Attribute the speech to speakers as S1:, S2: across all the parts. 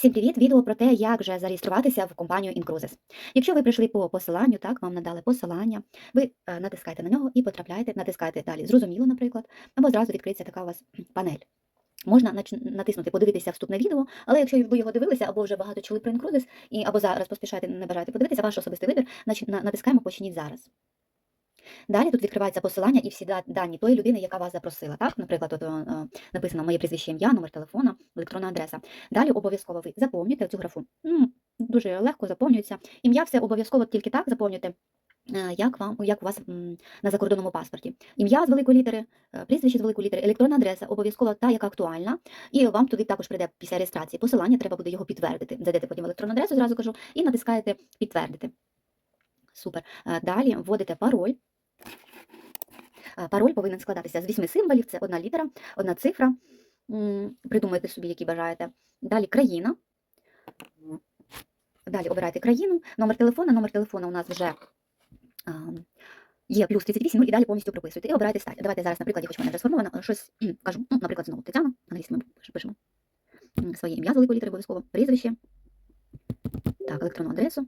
S1: Всім привіт! Відео про те, як же зареєструватися в компанію Incruises. Якщо ви прийшли по посиланню, так, вам надали посилання, ви е, натискаєте на нього і потрапляєте, натискаєте далі зрозуміло, наприклад, або зразу відкриється така у вас панель. Можна натиснути подивитися вступне відео, але якщо ви його дивилися або вже багато чули про Incruises, і або зараз поспішаєте, не бажаєте подивитися, ваш особистий вибір, значить натискаємо почніть зараз. Далі тут відкривається посилання і всі дані тої людини, яка вас запросила. Так, наприклад, е, написано моє прізвище ім'я, номер телефона, електронна адреса. Далі обов'язково ви заповнюєте цю графу. Дуже легко заповнюється. Ім'я все обов'язково тільки так заповнюєте. е, Як вам, як у вас на закордонному паспорті? Ім'я з великої літери, е, прізвище з великої літери, електронна адреса, обов'язково та, яка актуальна. І вам туди також прийде після реєстрації посилання, треба буде його підтвердити. Зайдете потім електронну адресу, зразу кажу, і натискаєте підтвердити. Супер. Е, Далі вводите пароль. Пароль повинен складатися з вісьми символів, це одна літера, одна цифра. Придумайте собі, які бажаєте. Далі країна. Далі обирайте країну, номер телефона. Номер телефона у нас вже є плюс 38, ну і далі повністю прописуєте. І обирайте стать. Давайте зараз, наприклад, я хоч в мене вже щось кажу. Ну, наприклад, знову Тетяна, англійською ми пишемо. Своє ім'я з великої літери обов'язково, прізвище. Так, електронну адресу.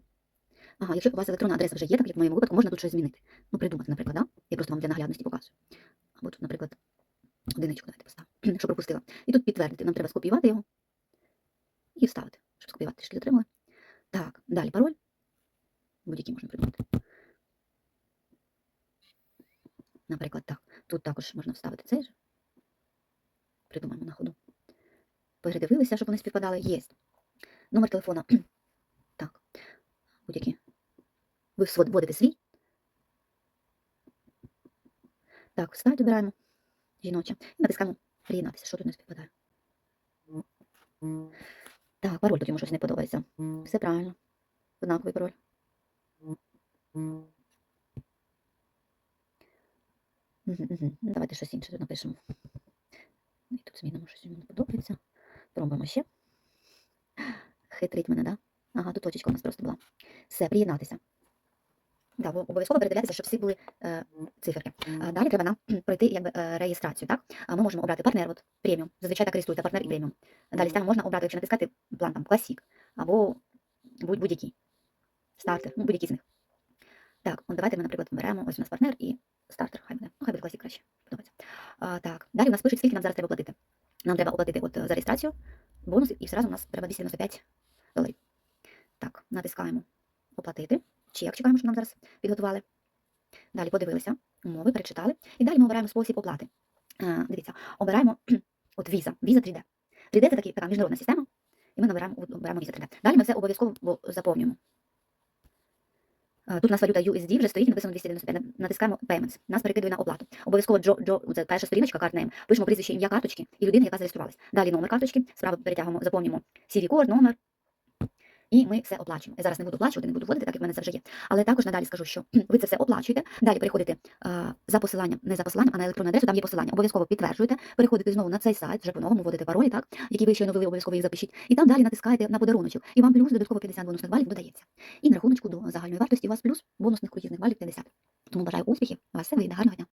S1: Ага, якщо у вас електронна адреса вже є, так як в моєму випадку, можна тут щось змінити. Ну, придумати, наприклад, да? Я просто вам для наглядності показую. Або тут, наприклад, одиничку давайте поставимо, що пропустила. І тут підтвердити. Нам треба скопіювати його і вставити, щоб скопіювати трішки отримали. Так, далі пароль. Будь-який можна придумати. Наприклад, так. Тут також можна вставити цей же. Придумаємо на ходу. Передивилися, щоб вони співпадали. Є. Номер телефона. Так. Будь-які. Ви вводите свій. Так, стать обираємо. Жіноча. І натискаємо приєднатися, що тут не співпадає. Так, пароль тут йому щось не подобається. Все правильно. Однаковий пароль. Ну, Давайте щось інше тут напишемо. Ну, І тут змінимо щось йому не подобається. Пробуємо ще. Хитрить мене, да? Ага, тут точечка у нас просто була. Все, приєднатися. Да, обов'язково передивлятися, щоб всі були е, циферки. А далі треба нам пройти якби, е, реєстрацію. Так? А ми можемо обрати партнер, от, преміум. Зазвичай так реєструється партнер і преміум. Далі там можна обрати, якщо натискати план там класік або будь- будь-який. Стартер, ну будь-який з них. Так, от давайте ми, наприклад, беремо ось у нас партнер і стартер. Хай буде. Ну, хай буде класік краще. Подобається. А, так, далі у нас пишуть, скільки нам зараз треба платити. Нам треба оплатити от, е, за реєстрацію, бонус, і одразу у нас треба 295 доларів. Так, натискаємо оплатити. Чек чекаємо, що нам зараз підготували. Далі подивилися, умови, перечитали. І далі ми обираємо спосіб оплати. Е, дивіться, обираємо от віза, віза 3D. 3D це така міжнародна система, і ми набираємо, обираємо віза 3D. Далі ми все обов'язково заповнюємо. Е, Тут у нас валюта USD вже стоїть, написано 295. Натискаємо Payments. Нас перекидує на оплату. Обов'язково Джо, Джо, це перша сторіночка, картнейм. Пишемо прізвище ім'я карточки і людина, яка зареєструвалась. Далі номер карточки, справа перетягуємо, заповнюємо CV-код, номер. І ми все оплачуємо. Я зараз не буду оплачувати, не буду вводити, так як в мене це вже є. Але також надалі скажу, що ви це все оплачуєте. Далі переходите е, за посиланням, не за посиланням, а на електронну адресу, там є посилання. Обов'язково підтверджуєте, переходите знову на цей сайт, вже по-новому вводите паролі, так, які ви щойно ввели, обов'язково їх запишіть. І там далі натискаєте на подаруночок. І вам плюс додатково 50 бонусних балів додається. І на рахуночку до загальної вартості у вас плюс бонусних круїзних балів 50. Тому бажаю успіхів, вас все вийде, гарного дня.